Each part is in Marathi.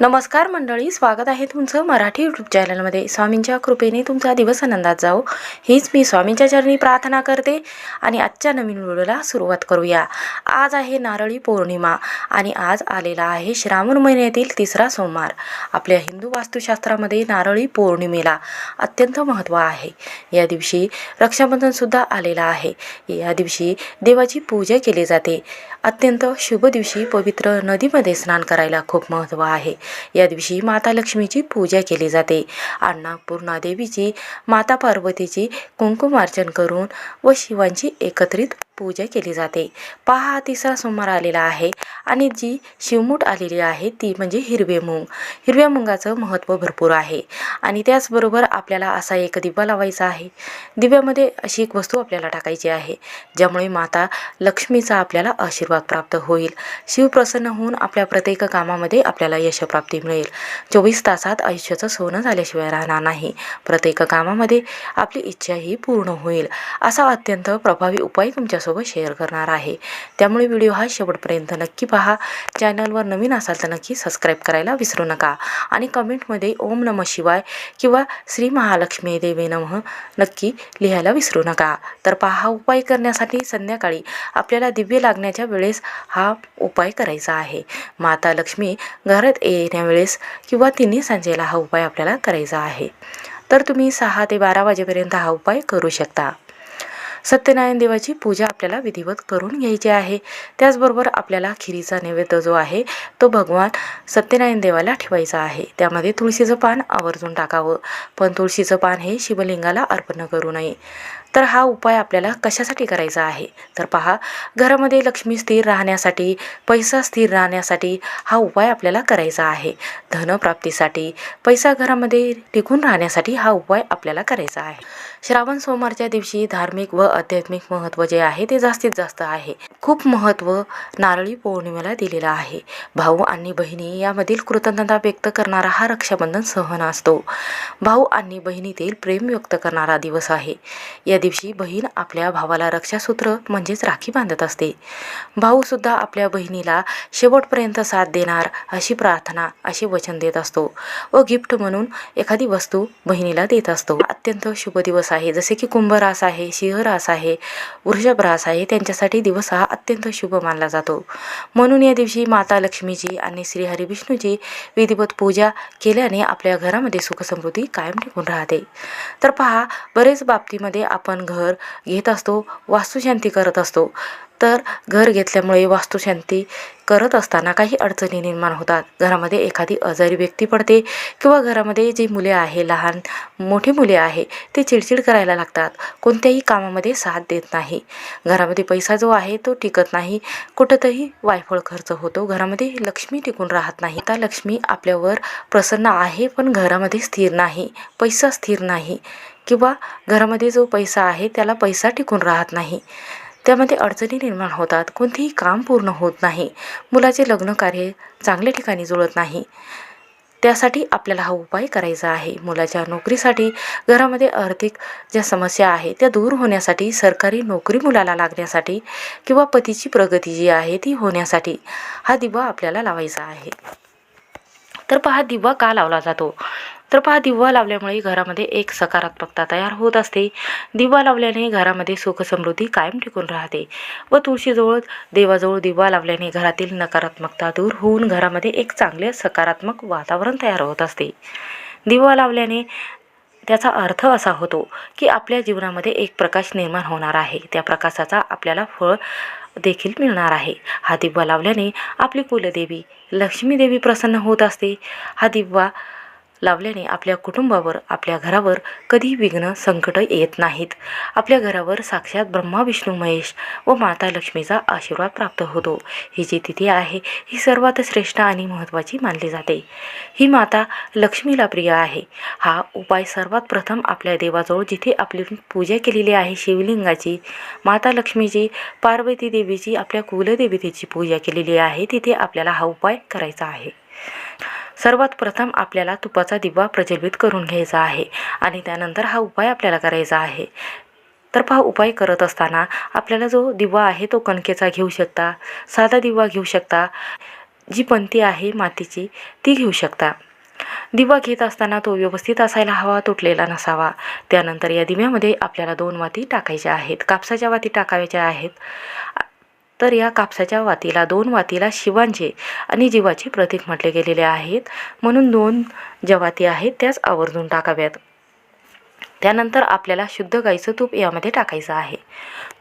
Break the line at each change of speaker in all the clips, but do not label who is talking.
नमस्कार मंडळी स्वागत आहे तुमचं मराठी यूट्यूब चॅनलमध्ये स्वामींच्या कृपेने तुमचा दिवस आनंदात जाओ हीच मी स्वामींच्या चरणी प्रार्थना करते आणि आजच्या नवीन व्हिडिओला सुरुवात करूया. आज आहे नारळी पौर्णिमा आणि आज आलेला आहे श्रावण महिन्यातील तिसरा सोमवार. आपल्या हिंदू वास्तुशास्त्रामध्ये नारळी पौर्णिमेला अत्यंत महत्त्व आहे. या दिवशी रक्षाबंधनसुद्धा आलेला आहे. या दिवशी देवाची पूजा केली जाते. अत्यंत शुभ दिवशी पवित्र नदीमध्ये स्नान करायला खूप महत्त्व आहे. या दिवशी माता लक्ष्मीची पूजा केली जाते. अन्नपूर्णा देवीची माता पार्वतीची कुंकुमार्चन करून व शिवांची एकत्रित पूजा केली जाते. पहा हा तिसरा सोमवार आलेला आहे आणि जी शिवमूठ आलेली आहे ती म्हणजे हिरवे मूग. हिरव्या मुंगाचं महत्त्व भरपूर आहे. आणि त्याचबरोबर आपल्याला असा एक दिवा लावायचा आहे. दिव्यामध्ये अशी एक वस्तू आपल्याला टाकायची आहे ज्यामुळे माता लक्ष्मीचा आपल्याला आशीर्वाद प्राप्त होईल. शिव प्रसन्न होऊन आपल्या प्रत्येक कामामध्ये आपल्याला यशप्राप्ती मिळेल. चोवीस तासात आयुष्याचं सोनं झाल्याशिवाय राहणार नाही. प्रत्येक कामामध्ये आपली इच्छा ही पूर्ण होईल. असा अत्यंत प्रभावी उपाय तुमच्यासोबत शेअर करणार आहे. त्यामुळे व्हिडिओ हा शेवटपर्यंत नक्की पहा. चॅनलवर नवीन असाल तर नक्की सबस्क्राईब करायला विसरू नका. आणि कमेंटमध्ये ओम नम शिवाय किंवा श्री महालक्ष्मी देवी नमः नक्की लिहायला विसरू नका. तर पहा उपाय करण्यासाठी संध्याकाळी आपल्याला दिव्य लागण्याच्या वेळेस हा उपाय करायचा आहे. माता लक्ष्मी घरात येण्यावेळेस किंवा तिन्ही सांजेला हा उपाय आपल्याला करायचा आहे. तर तुम्ही सहा ते बारा वाजेपर्यंत हा उपाय करू शकता. सत्यनारायण देवाची पूजा आपल्याला विधिवत करून घ्यायची आहे. त्याचबरोबर आपल्याला खिरीचा नैवेद्य जो आहे तो भगवान सत्यनारायण देवाला ठेवायचा आहे. त्यामध्ये तुळशीचं पान आवर्जून टाकावं. पण तुळशीचं पान हे शिवलिंगाला अर्पण करू नये. तर हा उपाय आपल्याला कशासाठी करायचा आहे? तर पहा घरामध्ये लक्ष्मी स्थिर राहण्यासाठी पैसा स्थिर राहण्यासाठी हा उपाय आपल्याला करायचा आहे. धनप्राप्तीसाठी पैसा घरामध्ये टिकून राहण्यासाठी हा उपाय आपल्याला करायचा आहे. श्रावण सोमवारच्या दिवशी धार्मिक व आध्यात्मिक महत्त्व जे आहे ते जास्तीत जास्त आहे. खूप महत्त्व नारळी पौर्णिमेला दिलेलं आहे. भाऊ आणि बहिणी यामधील कृतज्ञता व्यक्त करणारा हा रक्षाबंधन सहन असतो. भाऊ आणि बहिणीतील प्रेम व्यक्त करणारा दिवस आहे. या दिवशी बहीण आपल्या भावाला रक्षासूत्र म्हणजेच राखी बांधत असते. भाऊसुद्धा आपल्या बहिणीला शेवटपर्यंत साथ देणार अशी प्रार्थना असे वचन देत असतो. व गिफ्ट म्हणून एखादी वस्तू बहिणीला देत असतो. अत्यंत शुभ दिवस आहे. जसे की कुंभ रास आहे सिंह रास आहे वृषभ रास आहे त्यांच्यासाठी दिवस हा अत्यंत शुभ मानला जातो. म्हणून या दिवशी माता लक्ष्मीची आणि श्री हरिविष्णूची विधिवत पूजा केल्याने आपल्या घरामध्ये सुखसमृद्धी कायम टिकून राहते. तर पहा बरेच बाबतीमध्ये आपण घर घेत असतो वास्तुशांती करत असतो. तर घर घेतल्यामुळे वास्तुशांती करत असताना काही अडचणी निर्माण होतात. घरामध्ये एखादी आजारी व्यक्ती पडते किंवा घरामध्ये जी मुले आहे लहान मोठी मुले आहे ते चिडचिड करायला लागतात. कोणत्याही कामामध्ये साथ देत नाही. घरामध्ये पैसा जो आहे तो टिकत नाही. कुठंतरी वायफळ खर्च होतो. घरामध्ये लक्ष्मी टिकून राहत नाही. आता लक्ष्मी आपल्यावर प्रसन्न आहे पण घरामध्ये स्थिर नाही. पैसा स्थिर नाही. किंवा घरामध्ये जो पैसा आहे त्याला पैसा टिकून राहत नाही. त्यामध्ये अडचणी निर्माण होतात. कोणतेही काम पूर्ण होत नाही. मुलाचे लग्न कार्य चांगल्या ठिकाणी जुळत नाही. त्यासाठी आपल्याला हा उपाय करायचा आहे. मुलाच्या नोकरीसाठी घरामध्ये आर्थिक ज्या समस्या आहे त्या दूर होण्यासाठी सरकारी नोकरी मुलाला लागण्यासाठी किंवा पतीची प्रगती जी आहे ती होण्यासाठी हा दिवा आपल्याला लावायचा आहे. तर पहा दिवा का लावला जातो? तर पहा दिवा लावल्यामुळे घरामध्ये एक सकारात्मकता तयार होत असते. दिवा लावल्याने घरामध्ये सुखसमृद्धी कायम टिकून राहते व तुळशीजवळ देवाजवळ दिवा लावल्याने घरातील नकारात्मकता दूर होऊन घरामध्ये एक चांगले सकारात्मक वातावरण तयार होत असते. दिवा लावल्याने त्याचा अर्थ असा होतो की आपल्या जीवनामध्ये एक प्रकाश निर्माण होणार आहे. त्या प्रकाशाचा आपल्याला फळ देखील मिळणार आहे. हा दिवा लावल्याने आपली कुलदेवी लक्ष्मीदेवी प्रसन्न होत असते. हा दिवा लावल्याने आपल्या कुटुंबावर आपल्या घरावर कधी विघ्न संकट येत नाहीत. आपल्या घरावर साक्षात ब्रह्मा विष्णू महेश व माता लक्ष्मीचा आशीर्वाद प्राप्त होतो. ही जी तिथी आहे ही सर्वात श्रेष्ठ आणि महत्त्वाची मानली जाते. ही माता लक्ष्मीला प्रिय आहे. हा उपाय सर्वात प्रथम आपल्या देवाजवळ जिथे आपली पूजा केलेली आहे शिवलिंगाची माता लक्ष्मीची पार्वती देवीची आपल्या कुलदेवतेची पूजा केलेली आहे तिथे आपल्याला हा उपाय करायचा आहे. सर्वात प्रथम आपल्याला तुपाचा दिवा प्रज्वलित करून घ्यायचा आहे आणि त्यानंतर हा उपाय आपल्याला करायचा आहे. तर पहा उपाय करत असताना आपल्याला जो दिवा आहे तो कणकेचा घेऊ शकता साधा दिवा घेऊ शकता जी पंती आहे मातीची ती घेऊ शकता. दिवा घेत असताना तो व्यवस्थित असायला हवा तुटलेला नसावा. त्यानंतर या दिव्यामध्ये आपल्याला दोन वाती टाकायच्या आहेत कापसाच्या वाती टाकायच्या आहेत. तर या कापसाच्या वातीला दोन वातीला शिवांचे आणि जीवाचे प्रतीक म्हटले गेलेले आहेत. म्हणून दोन ज्या वाती आहेत त्याच आवर्जून टाकाव्यात. त्यानंतर आपल्याला शुद्ध गाईचं तूप यामध्ये टाकायचं आहे.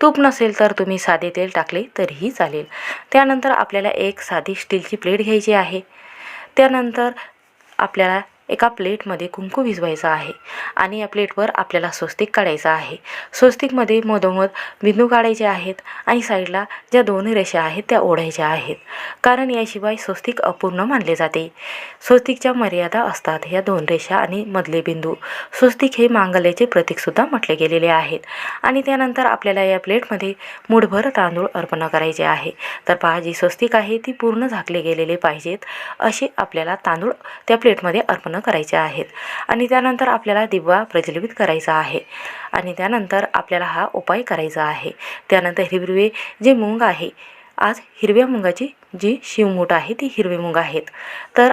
तूप नसेल तर तुम्ही साधे तेल टाकले तरीही चालेल. त्यानंतर आपल्याला एक साधी स्टीलची प्लेट घ्यायची आहे. त्यानंतर आपल्याला एका प्लेटमध्ये कुंकू भिजवायचं आहे आणि या प्लेटवर आपल्याला स्वस्तिक काढायचं आहे. स्वस्तिकमध्ये मधोमध बिंदू काढायचे आहेत आणि साईडला ज्या दोन रेषा आहेत त्या ओढायच्या आहेत. कारण याशिवाय स्वस्तिक अपूर्ण मानले जाते. स्वस्तिकच्या मर्यादा असतात ह्या दोन रेषा आणि मधले बिंदू. स्वस्तिक हे मांगल्याचे प्रतीकसुद्धा म्हटले गेलेले आहेत. आणि त्यानंतर आपल्याला या प्लेटमध्ये मुठभर तांदूळ अर्पण करायचे आहे. तर पहा जी स्वस्तिक आहे ती पूर्ण झाकले गेलेले पाहिजेत असे आपल्याला तांदूळ त्या प्लेटमध्ये अर्पण करायचे आहेत. आणि त्यानंतर आपल्याला दिवा प्रज्वलित करायचा आहे. आणि त्यानंतर आपल्याला हा उपाय करायचा आहे. त्यानंतर हिरवे जे मूग आहे आज हिरव्या मुगाची जी शिवमूठ आहे ती हिरवे मूग आहेत. तर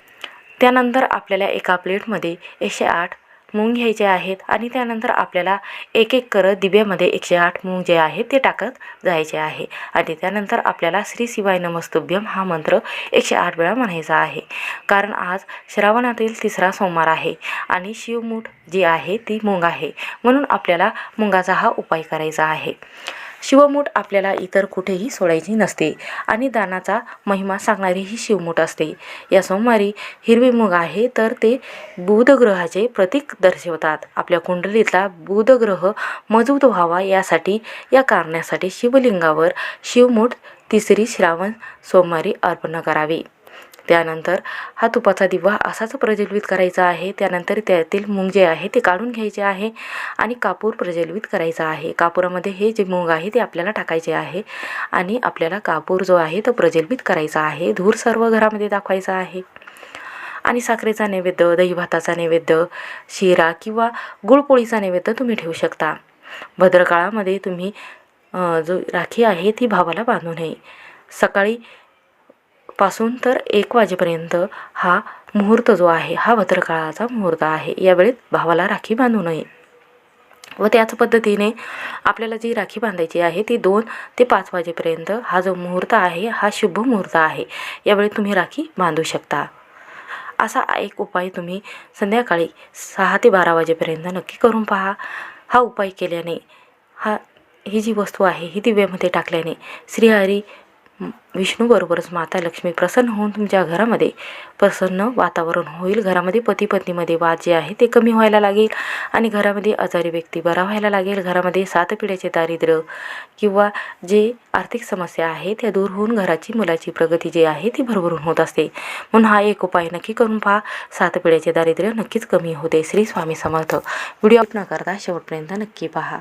त्यानंतर आपल्याला एका प्लेटमध्ये एकशे आठ मूग घ्यायचे आहेत आणि त्यानंतर आपल्याला एक एक करत दिव्यामध्ये एकशे आठ मूग जे आहे ते टाकत जायचे आहे. आणि त्यानंतर आपल्याला श्री शिवाय नमस्तुभ्यम हा मंत्र एकशे आठ वेळा म्हणायचा आहे. कारण आज श्रावणातील तिसरा सोमवार आहे आणि शिवमूठ जी आहे ती मूग आहे. म्हणून आपल्याला मुंगाचा हा उपाय करायचा आहे. शिवमूठ आपल्याला इतर कुठेही सोडायची नसते आणि दानाचा महिमा सांगणारी ही शिवमूठ असते. या सोमवारी हिरवी मूग आहे तर ते बुधग्रहाचे प्रतीक दर्शवतात. आपल्या कुंडलीतला बुधग्रह मजबूत व्हावा यासाठी या कारणासाठी शिवलिंगावर शिवमूठ तिसरी श्रावण सोमवारी अर्पण करावी. त्यानंतर हा तुपाचा दिवा असाच प्रज्वलित करायचा आहे. त्यानंतर त्यातील मूग जे आहे ते काढून घ्यायचे आहे आणि कापूर प्रज्वलित करायचा आहे. कापुरामध्ये हे जे मूग आहे ते आपल्याला टाकायचे आहे आणि आपल्याला कापूर जो आहे तो प्रज्वलित करायचा आहे. धूर सर्व घरामध्ये दाखवायचा आहे. आणि साखरेचा नैवेद्य दहीभाताचा नैवेद्य शिरा किंवा गुळपोळीचा नैवेद्य तुम्ही ठेवू शकता. भद्रकाळामध्ये तुम्ही जो राखी आहे ती भावाला बांधू नये सकाळी पासून तर एक वाजेपर्यंत हा मुहूर्त जो आहे हा भद्रकाळाचा मुहूर्त आहे. यावेळेत भावाला राखी बांधू नये. व त्याच पद्धतीने आपल्याला जी राखी बांधायची आहे ती दोन ते पाच वाजेपर्यंत हा जो मुहूर्त आहे हा शुभ मुहूर्त आहे. यावेळी तुम्ही राखी बांधू शकता. असा एक उपाय तुम्ही संध्याकाळी सहा ते बारा वाजेपर्यंत नक्की करून पहा. हा उपाय केल्याने हा ही जी वस्तू आहे ही दिव्यामध्ये टाकल्याने श्रीहरी विष्णूबरोबरच माता लक्ष्मी प्रसन्न होऊन तुमच्या घरामध्ये प्रसन्न वातावरण होईल. घरामध्ये पती पत्नीमध्ये वाद जे आहे ते कमी व्हायला लागेल आणि घरामध्ये आजारी व्यक्ती बरा व्हायला लागेल. घरामध्ये सात पिढ्याचे दारिद्र्य किंवा जे आर्थिक समस्या आहे त्या दूर होऊन घराची मुलाची प्रगती जी आहे ती भरभरून होत असते. म्हणून हा एक उपाय नक्की करून पहा. सात पिढ्याचे दारिद्र्य नक्कीच कमी होते. श्री स्वामी समर्थ. व्हिडिओ न करता शेवटपर्यंत नक्की पहा.